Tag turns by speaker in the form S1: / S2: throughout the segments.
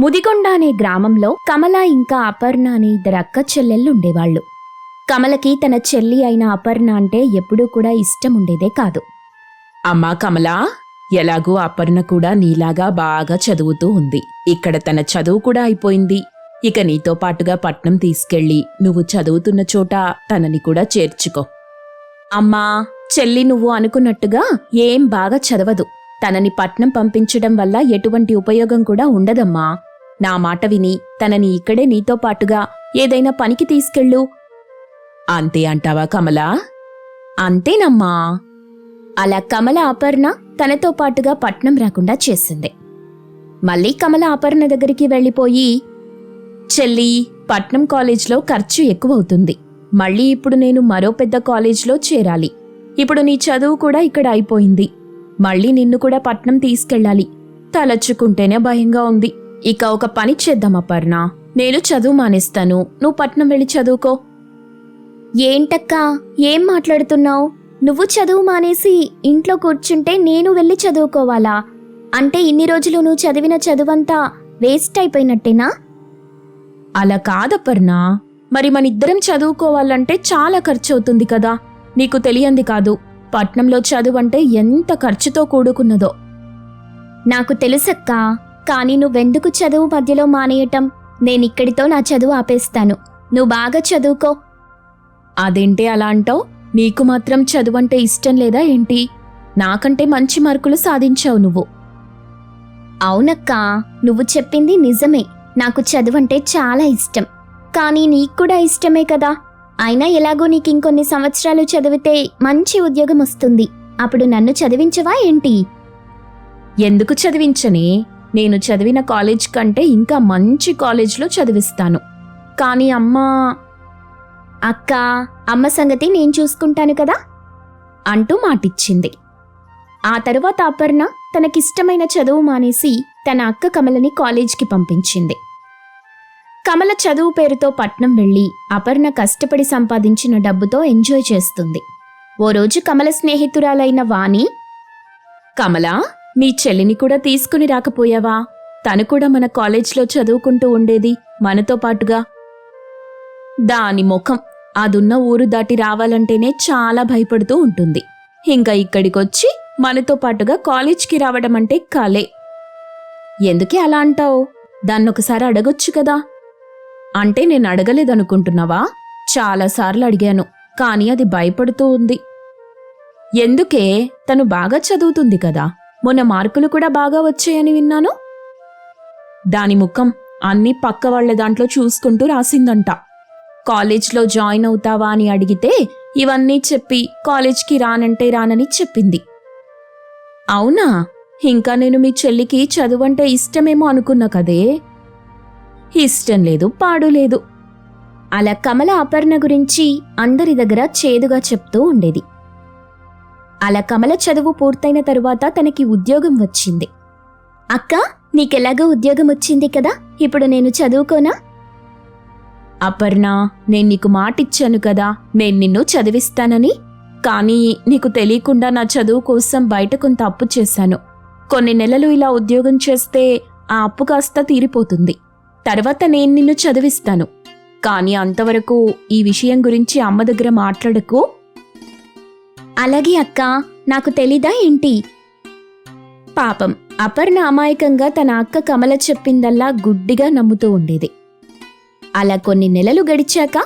S1: ముదిగొండ అనే గ్రామంలో కమల ఇంకా అపర్ణ అనే ఇద్దరు అక్క చెల్లెళ్ళు ఉండేవాళ్ళు. కమలకి తన చెల్లి అయిన అపర్ణ అంటే ఎప్పుడూ కూడా ఇష్టం ఉండేదే కాదు.
S2: అమ్మా కమలా ఎలాగూ అపర్ణ కూడా నీలాగా బాగా చదువుతూ ఉంది. ఇక్కడ తన చదువు కూడా అయిపోయింది. ఇక నీతో పాటుగా పట్నం తీసుకెళ్ళి నువ్వు చదువుతున్న చోట తనని కూడా చేర్చుకో.
S1: అమ్మా చెల్లి నువ్వు అనుకున్నట్టుగా ఏం బాగా చదవదు. తనని పట్నం పంపించడం వల్ల ఎటువంటి ఉపయోగం కూడా ఉండదమ్మా. నా మాట విని తనని ఇక్కడే నీతో పాటుగా ఏదైనా పనికి తీసుకెళ్ళు.
S2: అంతే అంటావా కమలా?
S1: అంతేనమ్మా. అలా కమల అపర్ణ తనతో పాటుగా పట్నం రాకుండా చేసింది. మళ్ళీ కమల అపర్ణ దగ్గరికి వెళ్ళిపోయి చెల్లి పట్నం కాలేజ్లో ఖర్చు ఎక్కువవుతుంది. మళ్ళీ ఇప్పుడు నేను మరో పెద్ద కాలేజ్లో చేరాలి. ఇప్పుడు నీ చదువు కూడా ఇక్కడ అయిపోయింది. మళ్ళీ నిన్ను కూడా పట్నం తీసుకెళ్ళాలి. తలచుకుంటేనే భయంగా ఉంది. ఇక ఒక పని చేద్దాం అపర్ణ. నేను చదువు మానేస్తాను. నువ్వు పట్నం వెళ్ళి చదువుకో. ఏంటక్కా? ఏం మాట్లాడుతున్నావు? నువ్వు చదువు మానేసి ఇంట్లో కూర్చుంటే నేను వెళ్ళి చదువుకోవాలా? అంటే ఇన్ని రోజులు నువ్వు చదివిన చదువంతా వేస్ట్ అయిపోయినట్టేనా? అలా కాదపర్ణ. మరి మన ఇద్దరం చదువుకోవాలంటే చాలా ఖర్చు అవుతుంది కదా. నీకు తెలియంది కాదు. పట్నంలో చదువు అంటే ఎంత ఖర్చుతో కూడుకున్నదో. నాకు తెలుసక్కా. కానీ నువ్వెందుకు చదువు మధ్యలో మానేయటం? నేనిక్కడితో నా చదువు ఆపేస్తాను. నువ్వు బాగా చదువుకో. అదేంటి అలా అంటావు? నీకు మాత్రం చదువంటే ఇష్టం లేదా ఏంటి? నాకంటే మంచి మార్కులు సాధించావు నువ్వు. అవునక్కా నువ్వు చెప్పింది నిజమే. నాకు చదువంటే చాలా ఇష్టం. కానీ నీకు కూడా ఇష్టమే కదా. అయినా ఎలాగో నీకు ఇంకొన్ని సంవత్సరాలు చదివితే మంచి ఉద్యోగం వస్తుంది. అప్పుడు నన్ను చదివించవా ఏంటి? ఎందుకు చదివించని? నేను చదివిన కాలేజ్ కంటే ఇంకా మంచి కాలేజ్లో చదివిస్తాను. కానీ అమ్మ అక్క అమ్మ సంగతి నేను చూసుకుంటాను కదా? అంటూ మాటిచ్చింది. ఆ తరువాత అపర్ణ తనకిష్టమైన చదువు మానేసి తన అక్క కమలని కాలేజ్కి పంపించింది. కమల చదువు పేరుతో పట్నం వెళ్ళి అపర్ణ కష్టపడి సంపాదించిన డబ్బుతో ఎంజాయ్ చేస్తుంది. ఓ రోజు కమల స్నేహితురాలైన వాణి కమలా మీ చెల్లిని కూడా తీసుకుని రాకపోయావా? తను కూడా మన కాలేజ్లో చదువుకుంటూ ఉండేది మనతో పాటుగా. దాని ముఖం అదున్న ఊరు దాటి రావాలంటేనే చాలా భయపడుతూ ఉంటుంది. ఇంకా ఇక్కడికొచ్చి మనతో పాటుగా కాలేజ్కి రావడం అంటే కలే. ఎందుకే అలా అంటావు? దాన్నొకసారి అడగొచ్చు కదా. అంటే నేను అడగలేదనుకుంటున్నావా? చాలాసార్లు అడిగాను కానీ అది భయపడుతూ ఉంది. ఎందుకే? తను బాగా చదువుతుంది కదా. మొన్న మార్కులు కూడా బాగా వచ్చాయని విన్నాను. దాని ముఖం అన్ని పక్క వాళ్ళ దాంట్లో చూసుకుంటూ రాసిందంట. కాలేజ్లో జాయిన్ అవుతావా అని అడిగితే ఇవన్నీ చెప్పి కాలేజ్కి రానంటే రానని చెప్పింది. అవునా? ఇంకా నేను మీ చెల్లికి చదువంటే ఇష్టమేమో అనుకున్నా కదే. ఇష్టం లేదు పాడు లేదు. అలా కమల అపర్ణ గురించి అందరి దగ్గర చేదుగా చెప్తూ ఉండేది. అలా కమల చదువు పూర్తయిన తరువాత తనకి ఉద్యోగం వచ్చింది. అక్క నీకెలాగో ఉద్యోగం వచ్చింది కదా ఇప్పుడు నేను చదువుకోనా? అపర్ణ నేను నీకు మాటిచ్చాను కదా నేను నిన్ను చదివిస్తానని. కానీ నీకు తెలియకుండా నా చదువు కోసం బయట కొంత అప్పు చేశాను. కొన్ని నెలలు ఇలా ఉద్యోగం చేస్తే ఆ అప్పు కాస్త తీరిపోతుంది. తర్వాత నేను నిన్ను చదివిస్తాను. కానీ అంతవరకు ఈ విషయం గురించి అమ్మ దగ్గర మాట్లాడకు. అలాగే అక్క నాకు తెలీదా ఏంటి? పాపం అపర్ణ అమాయకంగా తన అక్క కమల చెప్పిందల్లా గుడ్డిగా నమ్ముతూ ఉండేది. అలా కొన్ని నెలలు గడిచాక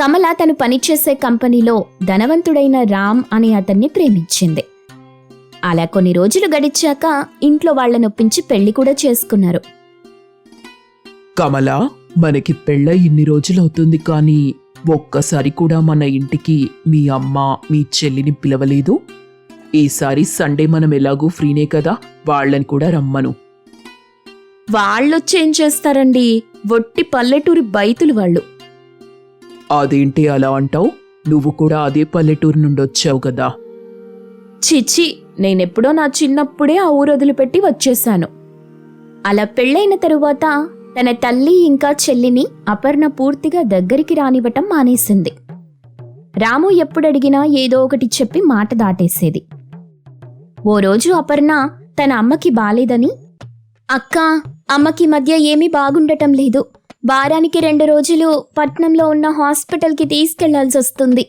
S1: కమల తను పనిచేసే కంపెనీలో ధనవంతుడైన రామ్ అనే అతన్ని ప్రేమించింది. అలా కొన్ని రోజులు గడిచాక ఇంట్లో వాళ్ళనొప్పించి పెళ్ళి కూడా చేసుకున్నారు.
S3: కమల మనకి పెళ్ళ ఇన్ని రోజులవుతుంది కానీ ఒక్కసారి కూడా మన ఇంటికి మీ అమ్మ మీ చెల్లిని పిలవలేదు? ఈసారి సండే మనం ఎలాగూ ఫ్రీనే కదా వాళ్ళని కూడా రమ్మను.
S1: వాళ్ళొచ్చేం చేస్తారండి? వట్టి పల్లెటూరి బైతులు వాళ్ళు.
S3: అదేంటి అలా అంటావు? నువ్వు కూడా అదే పల్లెటూరు నుండి వచ్చావు కదా.
S1: చిచి నేనెప్పుడో నా చిన్నప్పుడే ఆ ఊరు వదిలిపెట్టి వచ్చేశాను అలా పెళ్ళైన తరువాత తన తల్లి ఇంకా చెల్లిని అపర్ణ పూర్తిగా దగ్గరికి రానివ్వటం మానేసింది. రాము ఎప్పుడడిగినా ఏదో ఒకటి చెప్పి మాట దాటేసేది. ఓ రోజు అపర్ణ తన అమ్మకి బాలేదని అక్కా అమ్మకి మధ్య ఏమీ బాగుండటం లేదు. వారానికి రెండు రోజులు పట్నంలో ఉన్న హాస్పిటల్కి తీసుకెళ్ళాల్సి వస్తుంది.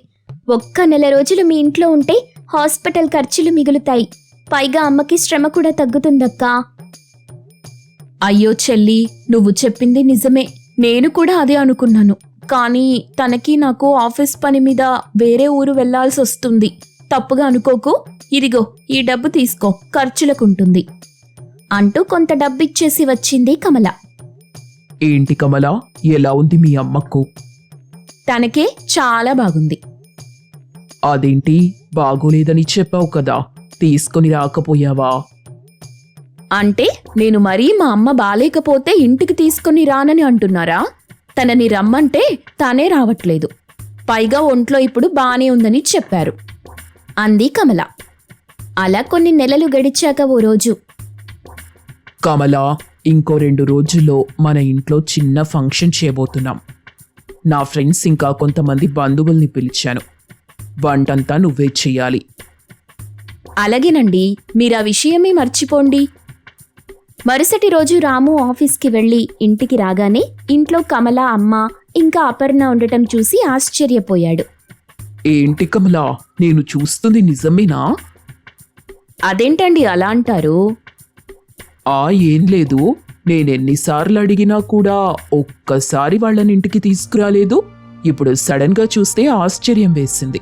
S1: ఒక్క నెల రోజులు మీ ఇంట్లో ఉంటే హాస్పిటల్ ఖర్చులు మిగులుతాయి. పైగా అమ్మకి శ్రమ కూడా తగ్గుతుందక్కా.
S2: అయ్యో చెల్లి నువ్వు చెప్పింది నిజమే. నేను కూడా అదే అనుకున్నాను. కానీ తనకి నాకు ఆఫీస్ పని మీద వేరే ఊరు వెళ్ళాల్సి వస్తుంది. తప్పుగా అనుకోకు. ఇదిగో ఈ డబ్బు తీసుకో. ఖర్చులకుంటుంది.
S1: అంటూ కొంత డబ్బిచ్చేసి వచ్చింది కమల.
S3: ఏంటి కమల? ఎలా ఉంది మీ అమ్మకు?
S2: తనకే చాలా బాగుంది.
S3: అదేంటి? బాగోలేదని చెప్పావు కదా. తీసుకొని రాకపోయావా?
S2: అంటే నేను మరీ మా అమ్మ బాలేకపోతే ఇంటికి తీసుకుని రానని అంటున్నారా? తనని రమ్మంటే తానే రావట్లేదు. పైగా ఒంట్లో ఇప్పుడు బానే ఉందని చెప్పారు.
S1: అంది కమల. అలా కొన్ని నెలలు గడిచాక ఓ రోజు.
S3: కమల ఇంకో రెండు రోజుల్లో మన ఇంట్లో చిన్న ఫంక్షన్ చేయబోతున్నాం. నా ఫ్రెండ్స్ ఇంకా కొంతమంది బంధువుల్ని పిలిచాను. వంటంతా నువ్వే చెయ్యాలి.
S1: అలాగేనండి మీరు ఆ విషయమే మర్చిపోండి. మరుసటి రోజు రాము ఆఫీస్కి వెళ్ళి ఇంటికి రాగానే ఇంట్లో కమల అమ్మ ఇంకా అపర్ణ ఉండటం చూసి ఆశ్చర్యపోయాడు.
S3: ఏంటి కమల నేను చూస్తుంది నిజమేనా?
S2: అదేంటండి అలా అంటారు?
S3: ఆ ఏం లేదు. నేనెన్నిసార్లు అడిగినా కూడా ఒక్కసారి వాళ్ళని ఇంటికి తీసుకురాలేదు. ఇప్పుడు సడన్గా చూస్తే ఆశ్చర్యం వేసింది.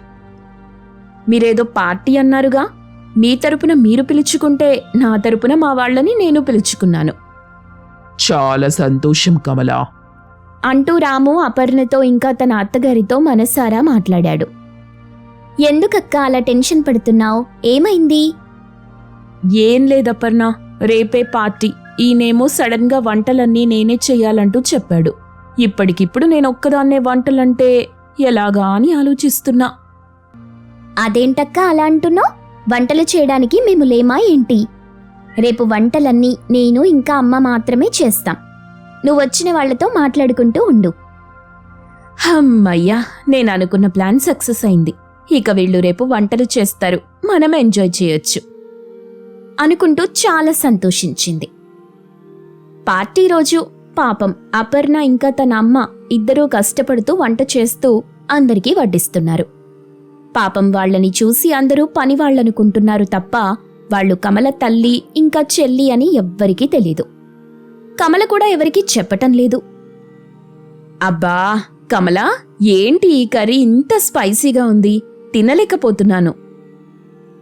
S2: మీరేదో పార్టీ అన్నారుగా? మీ తరపున మీరు పిలుచుకుంటే నా తరపున మా వాళ్ళని నేను పిలుచుకున్నాను.
S3: చాలా సంతోషం కమల.
S1: అంటూ రాము అపర్ణతో ఇంకా తన అత్తగారితో మనసారా మాట్లాడాడు. ఎందుకక్క అలా టెన్షన్ పడుతున్నావు? ఏమైంది?
S2: ఏం లేదపర్ణ రేపే పార్టీ. ఈయనేమో సడన్గా వంటలన్నీ నేనే చెయ్యాలంటూ చెప్పాడు. ఇప్పటికిప్పుడు నేను ఒక్కదాన్నే వంటలంటే ఎలాగా అని ఆలోచిస్తున్నా.
S1: అదేంటక్క అలా అంటున్నావు? వంటలు చేయడానికి మేము లేమా ఏంటి? రేపు వంటలన్నీ నేను ఇంకా అమ్మ మాత్రమే చేస్తాం. నువ్వు వచ్చిన వాళ్ళతో మాట్లాడుకుంటూ ఉండు.
S2: హమ్మయ్యా నేను అనుకున్న ప్లాన్ సక్సెస్ అయింది. ఇక వీళ్ళు రేపు వంటలు చేస్తారు. మనం ఎంజాయ్ చేయొచ్చు.
S1: అనుకుంటూ చాలా సంతోషించింది. పార్టీ రోజు పాపం అపర్ణ ఇంకా తన అమ్మ ఇద్దరూ కష్టపడుతూ వంట చేస్తూ అందరికీ వడ్డిస్తున్నారు. పాపం వాళ్ళని చూసి అందరూ పనివాళ్ళనుకుంటున్నారు తప్ప వాళ్ళు కమల తల్లి ఇంకా చెల్లి అని ఎవ్వరికీ తెలీదు. కమల కూడా ఎవరికీ చెప్పటం లేదు.
S2: అబ్బా కమల ఏంటి ఈ కర్రీ ఇంత స్పైసీగా ఉంది? తినలేకపోతున్నాను.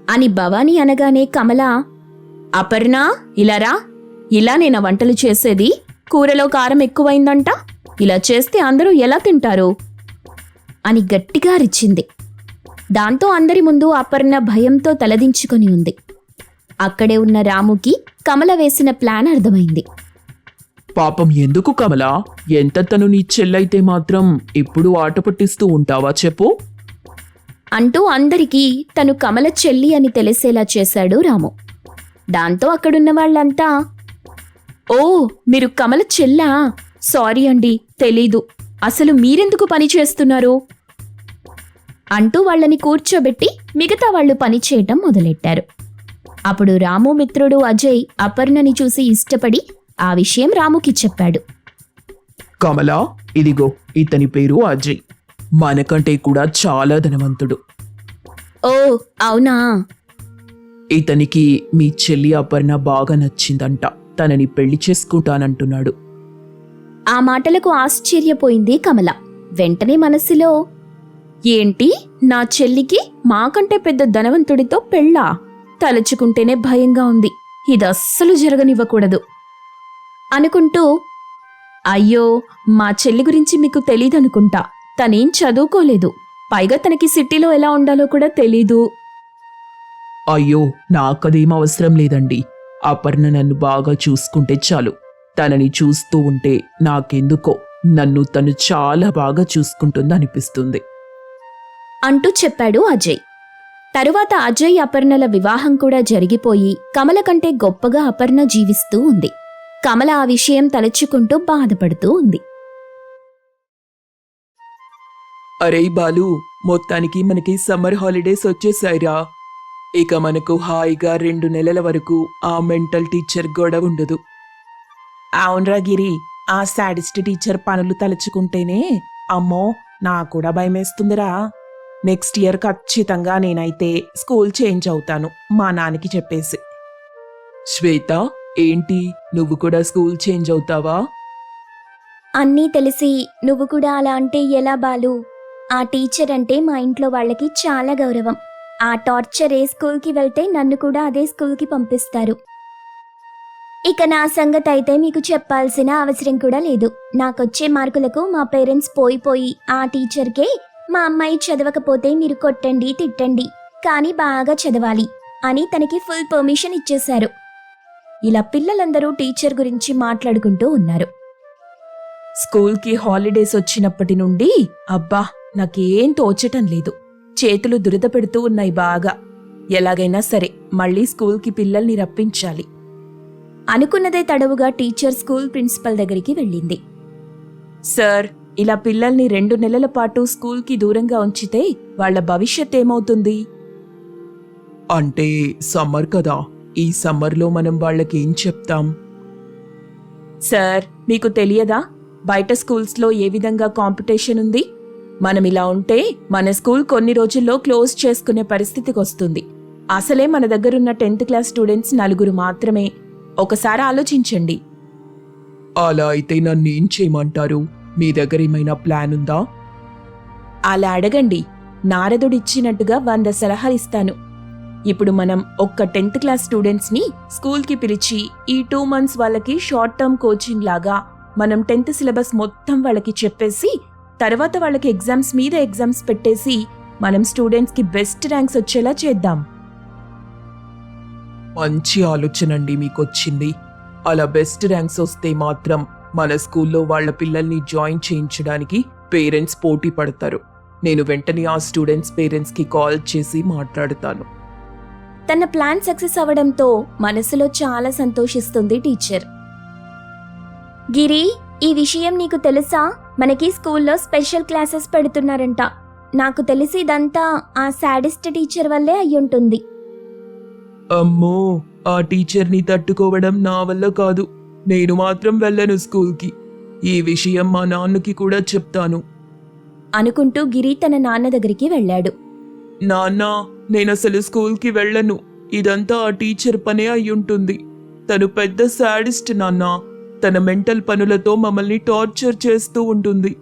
S1: అని భవానీ అనగానే కమల
S2: అపర్ణ ఇలారా ఇలా నేను వంటలు చేసేది కూరలో కారం ఎక్కువైందంట. ఇలా చేస్తే అందరూ ఎలా తింటారు?
S1: అని గట్టిగా అరిచింది. దాంతో అందరి ముందు అపర్ణ భయంతో తలదించుకొని ఉంది. అక్కడే ఉన్న రాముకి కమల వేసిన ప్లాన్ అర్థమైంది.
S3: పాపం ఎందుకు కమల? ఎంత తను నీ చెల్లైతే మాత్రం? ఎప్పుడు ఆట పట్టిస్తూ ఉంటావా చెప్పు.
S1: అంటూ అందరికీ తను కమల చెల్లి అని తెలిసేలా చేశాడు రాము. దాంతో అక్కడున్న వాళ్ళంతా
S2: ఓ మీరు కమల చెల్లా? సారీ అండి తెలీదు. అసలు మీరెందుకు పని చేస్తున్నారు?
S1: అంటూ వాళ్ళని కూర్చోబెట్టి మిగతా వాళ్ళు పని చేయటం మొదలెట్టారు. అప్పుడు రాము మిత్రుడు అజయ్ అపర్ణని చూసి ఇష్టపడి ఆ విషయం రాముకి చెప్పాడు.
S3: కమల ఇదిగో ఇతని పేరు అజయ్. మనకంటే కూడా చాలా ధనవంతుడు.
S1: ఓ అవునా?
S3: ఇతనికి మీ చెల్లి అపర్ణ బాగా నచ్చిందంట. తనని పెళ్ళి చేసుకుంటానంటున్నాడు.
S1: ఆ మాటలకు ఆశ్చర్యపోయింది కమల. వెంటనే మనసులో
S2: ఏంటి? నా చెల్లికి మాకంటే పెద్ద ధనవంతుడితో పెళ్ళా? తలుచుకుంటేనే భయంగా ఉంది. ఇది అస్సలు జరగనివ్వకూడదు.
S1: అనుకుంటూ
S2: అయ్యో మా చెల్లి గురించి మీకు తెలీదనుకుంటా. తనేం చదువుకోలేదు. పైగా తనకి సిటీలో ఎలా ఉండాలో కూడా తెలీదు.
S3: అయ్యో నాకదేం అవసరం లేదండి. అపర్ణ నన్ను బాగా చూసుకుంటే చాలు. తనని చూస్తూ ఉంటే నాకెందుకో? నన్ను తను చాలా బాగా చూసుకుంటుంది అనిపిస్తుంది
S1: అంటూ చెప్పాడు అజయ్. తరువాత అజయ్ అపర్ణల వివాహం కూడా జరిగిపోయి కమల కంటే గొప్పగా అపర్ణ జీవిస్తూ ఉంది. కమల ఆ విషయం తలుచుకుంటూ బాధపడుతూ ఉంది.
S3: అరే బాలు మొత్తానికి మనకి సమ్మర్ హాలిడేస్ వచ్చేసాయిరా. ఇక మనకు హాయిగా రెండు నెలల వరకు ఆ మెంటల్ టీచర్ గొడవ ఉండదు.
S2: అవునరా గిరి ఆ సాడిస్ట్ టీచర్ పనులు తలుచుకుంటేనే అమ్మో నాకు కూడా భయమేస్తుందిరా. నెక్స్ట్ ఇయర్ ఖచ్చితంగా నేనైతే స్కూల్ చేంజ్ అవుతాను మా నాన్నకి చెప్పేసి.
S3: శ్వేత ఏంటి? నువ్వు కూడా స్కూల్ చేంజ్ అవుతావా?
S1: అన్నీ తెలిసి నువ్వు కూడా అలా అంటే ఎలా బాలు? ఆ టీచర్ అంటే మా ఇంట్లో వాళ్ళకి చాలా గౌరవం. ఆ టార్చర్ ఏ స్కూల్కి వెళ్తే నన్ను కూడా అదే స్కూల్కి పంపిస్తారు. ఇక నా సంగతి అయితే మీకు చెప్పాల్సిన అవసరం కూడా లేదు. నాకొచ్చే మార్కులకు మా పేరెంట్స్ పోయి పోయి ఆ టీచర్కే మా అమ్మాయి చదవకపోతే మీరు కొట్టండి తిట్టండి కానీ బాగా చదవాలి అని తనకి ఫుల్ పర్మిషన్ ఇచ్చేశారు. ఇలా పిల్లలందరూ టీచర్ గురించి మాట్లాడుకుంటూ ఉన్నారు.
S2: స్కూల్కి హాలిడేస్ వచ్చినప్పటి నుండి అబ్బా నాకేం తోచటం లేదు. చేతులు దురద పెడుతూ ఉన్నాయి బాగా. ఎలాగైనా సరే మళ్ళీ స్కూల్కి పిల్లల్ని రప్పించాలి.
S1: అనుకున్నదే తడవుగా టీచర్ స్కూల్ ప్రిన్సిపల్ దగ్గరికి వెళ్ళింది.
S2: సార్ ఇలా పిల్లల్ని రెండు నెలల పాటు స్కూల్కి దూరంగా ఉంచితే వాళ్ళ భవిష్యత్ ఏమవుతుంది?
S3: అంటే సమ్మర్ కదా. ఈ సమ్మర్లో మనం వాళ్ళకి ఏం చెప్తాం?
S2: సార్ మీకు తెలియదా? బయట స్కూల్స్లో ఏ విధంగా కాంపిటీషన్ ఉంది? మనం ఇలా ఉంటే మన స్కూల్ కొన్ని రోజుల్లో క్లోజ్ చేసుకునే పరిస్థితికి వస్తుంది. అసలే మన దగ్గరున్న టెన్త్ క్లాస్ స్టూడెంట్స్ నలుగురు మాత్రమే. ఒకసారి ఆలోచించండి.
S3: అలా అయితే నన్ను ఏం చేయమంటారు? మీ దగ్గర ఏమైనా ప్లాన్ ఉందా?
S2: అలా అడగండి. నారదుడిచ్చినట్టుగా వంద సలహాలు ఇస్తాను. ఇప్పుడు మనం ఒక్క టెన్త్ క్లాస్ స్టూడెంట్స్ని స్కూల్కి పిలిచి ఈ టూ మంత్స్ వాళ్ళకి షార్ట్ టర్మ్ కోచింగ్ లాగా మనం టెన్త్ సిలబస్ మొత్తం వాళ్ళకి చెప్పేసి తర్వాత వాళ్ళకి ఎగ్జామ్స్ మీద ఎగ్జామ్స్ పెట్టేసి మనం స్టూడెంట్స్కి బెస్ట్ ర్యాంక్స్ వచ్చేలా చేద్దాం.
S3: మంచి ఆలోచన అండి మీకు వచ్చింది అలా బెస్ట్ ర్యాంక్స్ వస్తే మాత్రం మన స్కూల్లో వాళ్ళ పిల్లల్ని జాయిన్ చేయించడానికి పేరెంట్స్ పోటీ పడతారు. నేను వెంటనే ఆ స్టూడెంట్స్ పేరెంట్స్కి కాల్ చేసి మాట్లాడతాను.
S1: తన ప్లాన్ సక్సెస్ అవ్వడంతో మనసులో చాలా సంతోషిస్తుంది టీచర్. గిరి ఈ విషయం నీకు తెలుసా? మనకి స్కూల్లో స్పెషల్ క్లాసెస్ పెడుతున్నారంట. నాకు తెలిసి ఇదంతా ఆ సాడిస్ట్ టీచర్ వల్లే అయ్యుంటుంది.
S3: అమ్మో! ఆ టీచర్ని తట్టుకోవడం నా వల్ల కాదు. నేను మాత్రం వెళ్ళను స్కూల్కి. ఈ విషయం మా నాన్నకి కూడా చెప్తాను.
S1: అనుకుంటూ గిరి తన నాన్న దగ్గరికి వెళ్ళాడు.
S3: నాన్న నేను అసలు స్కూల్కి వెళ్ళను. ఇదంతా ఆ టీచర్ పనే అయ్యుంటుంది. తను పెద్ద సాడిస్ట్ నాన్న. తన మెంటల్ పనులతో మమ్మల్ని టార్చర్ చేస్తూ ఉంటుంది.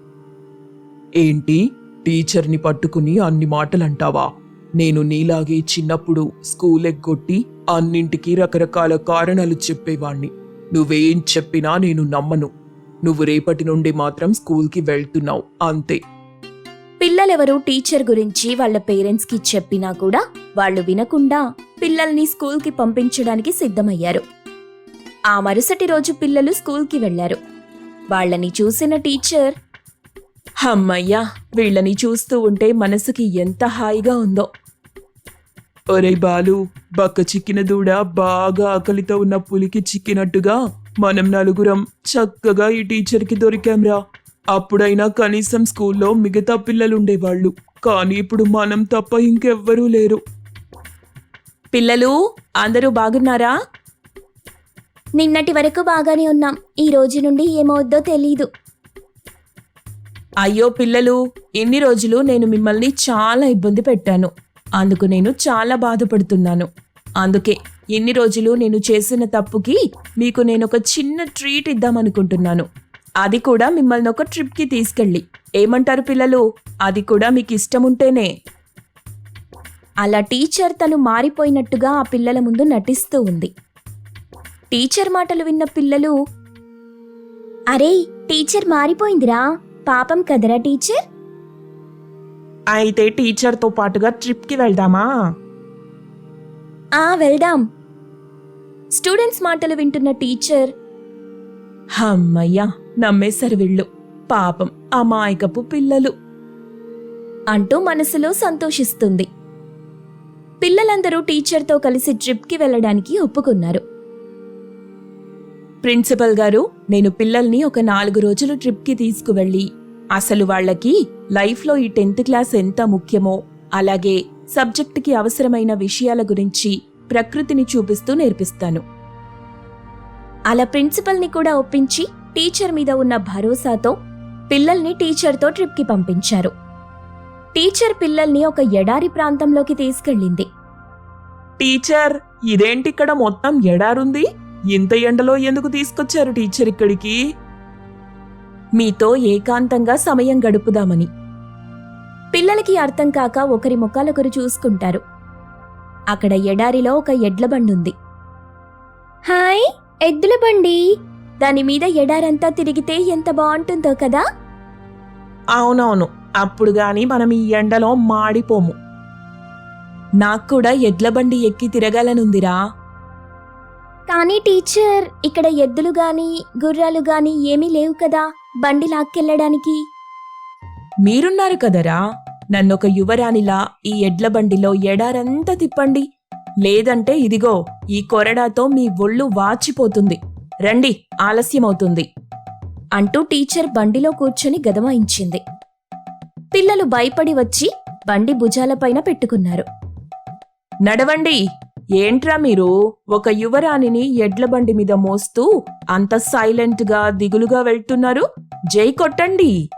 S3: ఏంటి? టీచర్ని పట్టుకుని అన్ని మాటలంటావా? నేను నీలాగే చిన్నప్పుడు స్కూల్ ఎగ్గొట్టి అన్నింటికీ రకరకాల కారణాలు చెప్పేవాణ్ణి. నువ్వేం చెప్పినా నేను నమ్మను. నువ్వు రేపటి నుండి మాత్రం స్కూల్కి వెళ్తున్నావు. అంతే.
S1: పిల్లలెవరూ టీచర్ గురించి వాళ్ళ పేరెంట్స్కి చెప్పినా కూడా వాళ్ళు వినకుండా పిల్లల్ని స్కూల్కి పంపించడానికి సిద్ధమయ్యారు. ఆ మరుసటి రోజు పిల్లలు స్కూల్కి వెళ్ళారు వాళ్ళని చూసిన టీచర్
S2: అమ్మయ్యా వీళ్ళని చూస్తూ ఉంటే మనసుకి ఎంత హాయిగా ఉందో.
S3: ఒరే బాలు బక్క చిక్కిన దూడ బాగా ఆకలితో ఉన్న పులికి చిక్కినట్టుగా మనం నలుగురం చక్కగా ఈ టీచర్కి దొరికాంరా అప్పుడైనా కనీసం స్కూల్లో మిగతా పిల్లలుండేవాళ్ళు కానీ ఇప్పుడు మనం తప్ప ఇంకెవ్వరూ లేరు.
S2: పిల్లలు అందరూ బాగున్నారా?
S1: నిన్నటి వరకు బాగానే ఉన్నాం ఈ రోజు నుండి ఏమవుద్దో తెలీదు.
S2: అయ్యో పిల్లలు ఇన్ని రోజులు నేను మిమ్మల్ని చాలా ఇబ్బంది పెట్టాను. అందుకు నేను చాలా బాధపడుతున్నాను. అందుకే ఇన్ని రోజులు నేను చేసిన తప్పుకి మీకు నేను ఒక చిన్న ట్రీట్ ఇద్దామనుకుంటున్నాను అది కూడా మిమ్మల్ని ఒక ట్రిప్కి తీసుకెళ్ళి. ఏమంటారు పిల్లలు? అది కూడా మీకు ఇష్టం ఉంటేనే.
S1: అలా టీచర్ తను మారిపోయినట్టుగా ఆ పిల్లల ముందు నటిస్తూ ఉంది. టీచర్ మాటలు విన్న పిల్లలు అరే టీచర్ మారిపోయిందిరా. పాపం కదరా టీచర్?
S2: అయితే టీచర్తో పాటుగా ట్రిప్కి వెళ్దామా?
S1: ఆ వెళ్దాం. స్టూడెంట్స్ మాటలు వింటున్న టీచర్.
S2: అమ్మయ్యా నమ్మేశారు వీళ్ళు. పాపం అమాయకపు పిల్లలు.
S1: అంటూ మనసులో సంతోషిస్తుంది. పిల్లలందరూ టీచర్తో కలిసి ట్రిప్కి వెళ్ళడానికి ఒప్పుకున్నారు.
S2: ప్రిన్సిపల్ గారు నేను పిల్లల్ని ఒక నాలుగు రోజులు ట్రిప్కి తీసుకువెళ్ళి అసలు వాళ్ళకి లైఫ్లో ఈ టెన్త్ క్లాస్ ఎంత ముఖ్యమో అలాగే సబ్జెక్టుకి అవసరమైన విషయాల గురించి ప్రకృతిని చూపిస్తూ నేర్పిస్తాను.
S1: అలా ప్రిన్సిపల్ని కూడా ఒప్పించి టీచర్ మీద ఉన్న భరోసాతో పిల్లల్ని టీచర్తో ట్రిప్కి పంపించారు. టీచర్ పిల్లల్ని ఒక ఎడారి ప్రాంతంలోకి తీసుకెళ్ళింది.
S3: టీచర్ ఇదేంటి ఇక్కడ మొత్తం ఎడారుంది? ఇంత ఎండలో ఎందుకు తీసుకొచ్చారు టీచర్ ఇక్కడికి?
S1: మీతో ఏకాంతంగా సమయం గడుపుదామని. పిల్లలకి అర్థం కాక ఒకరి ముఖాలొకరు చూసుకుంటారు. అక్కడ ఎడారిలో ఒక ఎడ్ల బండుంది. హాయ్ ఎద్దుల బండి. దాని మీద ఎడారంతా తిరిగితే ఎంత బాగుంటుందో కదా?
S3: అవునవును అప్పుడు గాని మనం ఈ ఎండలో మాడిపోము.
S1: నాకు కూడా ఎడ్ల బండి ఎక్కి తిరగాలనుందిరా. కానీ టీచర్ ఇక్కడ ఎద్దులు గాని గుర్రాలు గాని ఏమీ లేవు కదా? బండి లాక్కెళ్ళడానికి.
S2: మీరున్నారు కదరా? నన్నొక యువరాణిలా ఈ ఎడ్ల బండిలో ఎడారంతా తిప్పండి. లేదంటే ఇదిగో ఈ కొరడాతో మీ ఒళ్ళు వాచిపోతుంది. రండి ఆలస్యమవుతుంది.
S1: అంటూ టీచర్ బండిలో కూర్చొని గదమాయించింది. పిల్లలు భయపడి వచ్చి బండి భుజాలపైన పెట్టుకున్నారు.
S2: నడవండి ఏంట్రా మీరు? ఒక యువరాణిని ఎడ్ల బండి మీద మోస్తూ అంత సైలెంట్గా దిగులుగా వెళ్తున్నారు? జై కొట్టండి!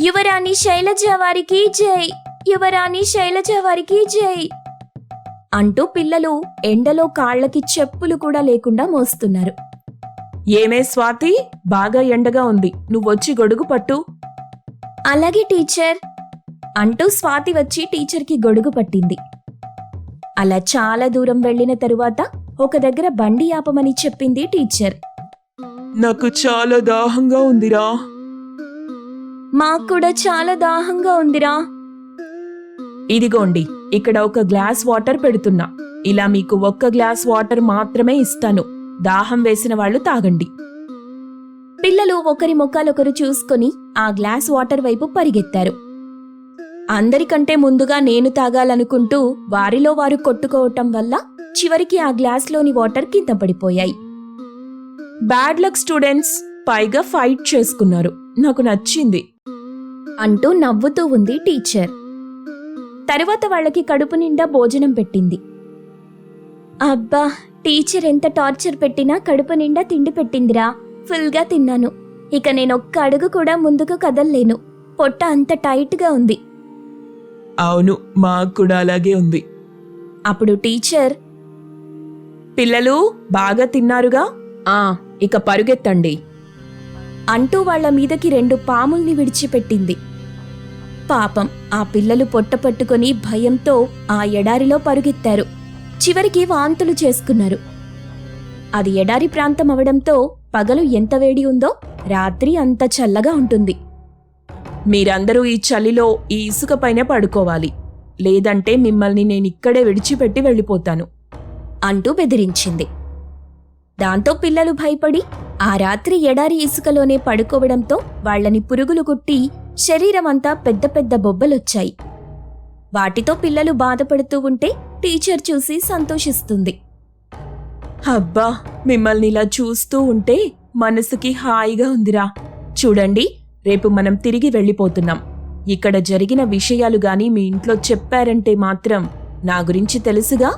S1: యువరాణి శైలజ వారికి జై! యువరాణి శైలజ వారికి జై! అంటూ పిల్లలు ఎండలో కాళ్ళకి చెప్పులు కూడా లేకుండా మోస్తున్నారు.
S2: ఏమే స్వాతి? బాగా ఎండగా ఉంది. నువ్వొచ్చి గొడుగు పట్టు.
S1: అలాగే టీచర్. అంటూ స్వాతి వచ్చి టీచర్కి గొడుగు పట్టింది. అలా చాలా దూరం వెళ్ళిన తరువాత ఒక దగ్గర బండి ఆపమని చెప్పింది టీచర్.
S3: నాకు చాలా దాహంగా ఉందిరా.
S1: మాకు కూడా చాలా దాహంగా ఉందిరా.
S2: ఇదిగోండి ఇక్కడ ఒక గ్లాస్ వాటర్ పెడుతున్నా. ఇలా మీకు ఒక్క గ్లాస్ వాటర్ మాత్రమే ఇస్తాను. దాహం వేసిన వాళ్ళు తాగండి.
S1: పిల్లలు ఒకరి ముఖాలొకరు చూసుకొని ఆ గ్లాస్ వాటర్ వైపు పరిగెత్తారు. అందరికంటే ముందుగా నేను తాగాలనుకుంటూ వారిలో వారు కొట్టుకోవటం వల్ల చివరికి ఆ గ్లాస్లోని వాటర్ కింద పడిపోయాయి.
S2: బ్యాడ్ లక్ స్టూడెంట్స్ పైగా ఫైట్ చేసుకున్నారు. నాకు నచ్చింది
S1: అంటూ నవ్వుతూ ఉంది టీచర్. తరువాత వాళ్ళకి కడుపు నిండా భోజనం పెట్టింది. అబ్బా టీచర్ ఎంత టార్చర్ పెట్టినా కడుపు నిండా తిండి పెట్టిందిరా. ఫుల్గా తిన్నాను. ఇక నేను ఒక్క అడుగు కూడా ముందుకు కదల్లేను. పొట్ట అంత టైట్గా ఉంది.
S3: అవును మాకు కూడా అలాగే ఉంది.
S1: అప్పుడు టీచర్
S2: పిల్లలు బాగా తిన్నారుగా? ఆ ఇక పరుగెత్తండి.
S1: అంటూ వాళ్ళ మీదకి రెండు పాముల్ని విడిచిపెట్టింది. పాపం ఆ పిల్లలు పొట్ట పట్టుకొని భయంతో ఆ ఎడారిలో పరుగెత్తారు. చివరికి వాంతులు చేసుకున్నారు. అది ఎడారి ప్రాంతం అవడంతో పగలు ఎంత వేడి ఉందో రాత్రి అంత చల్లగా ఉంటుంది.
S2: మీరందరూ ఈ చలిలో ఈ ఇసుక పైన పడుకోవాలి. లేదంటే మిమ్మల్ని నేను ఇక్కడే విడిచిపెట్టి వెళ్ళిపోతాను.
S1: అంటూ బెదిరించింది. దాంతో పిల్లలు భయపడి ఆ రాత్రి ఎడారి ఇసుకలోనే పడుకోవడంతో వాళ్ళని పురుగులు కుట్టి శరీరమంతా పెద్ద పెద్ద బొబ్బలొచ్చాయి. వాటితో పిల్లలు బాధపడుతూ ఉంటే టీచర్ చూసి సంతోషిస్తుంది.
S2: అబ్బా మిమ్మల్ని ఇలా చూస్తూ ఉంటే మనసుకి హాయిగా ఉందిరా. చూడండి రేపు మనం తిరిగి వెళ్ళిపోతున్నాం. ఇక్కడ జరిగిన విషయాలు గాని మీ ఇంట్లో చెప్పారంటే మాత్రం నా గురించి తెలుసుగా?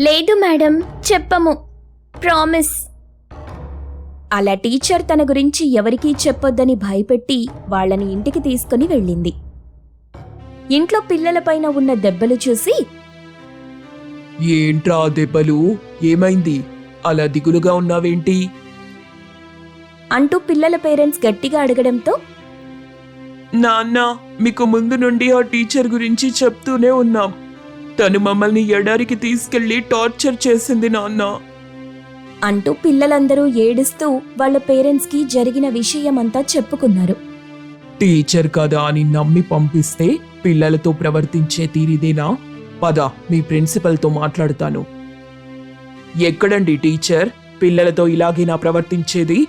S1: లేదు మేడం చెప్పము. ప్రామిస్. అలా టీచర్ తన గురించి ఎవరికీ చెప్పొద్దని భయపెట్టి వాళ్ళని ఇంటికి తీసుకుని వెళ్ళింది. ఇంట్లో పిల్లలపైన ఉన్న దెబ్బలు చూసి
S3: ఏంట్రా దెబ్బలు? ఏమైంది? అలా దిగులుగా ఉన్నావేంటి?
S1: అంటూ పిల్లల పేరెంట్స్ గట్టిగా అడగడంతో
S3: నాన్న మీకు ముందు నుండి ఆ టీచర్ గురించి చెప్తూనే ఉన్నాం. తను మమ్మల్ని ఎడారికి తీసుకెళ్ళి టార్చర్ చేసింది నాన్న.
S1: అంటూ పిల్లలందరూ ఏడుస్తూ వాళ్ళ పేరెంట్స్కి జరిగిన విషయమంతా చెప్పుకున్నారు.
S3: టీచర్ కదా అని నమ్మి పంపిస్తే పిల్లలతో ప్రవర్తించే తీరిదేనా? పద మీ ప్రిన్సిపల్తో మాట్లాడతాను. ఎక్కడండి టీచర్? పిల్లలతో ఇలాగేనా ప్రవర్తించేది?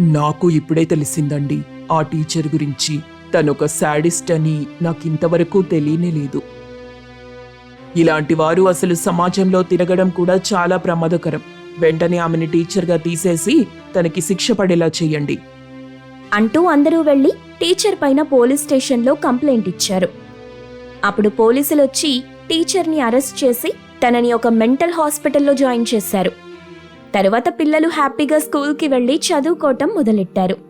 S3: నాకు ఇప్పుడే తెలిసిందండి ఆ టీచర్ గురించి. తనొక శాడిస్ట్ అని నాకింతవరకు తెలియనే లేదు. ఇలాంటి వారు అసలు సమాజంలో తిరగడం కూడా చాలా ప్రమాదకరం. వెంటనే ఆమెని టీచర్గా తీసేసి తనకి శిక్ష పడేలా చేయండి.
S1: అంటూ అందరూ వెళ్ళి టీచర్ పైన పోలీస్ స్టేషన్లో కంప్లైంట్ ఇచ్చారు. అప్పుడు పోలీసులు వచ్చి టీచర్ని అరెస్ట్ చేసి తనని ఒక మెంటల్ హాస్పిటల్లో జాయిన్ చేశారు. తరువాత పిల్లలు హ్యాపీగా స్కూల్కి వెళ్ళి చదువుకోవటం మొదలెట్టారు.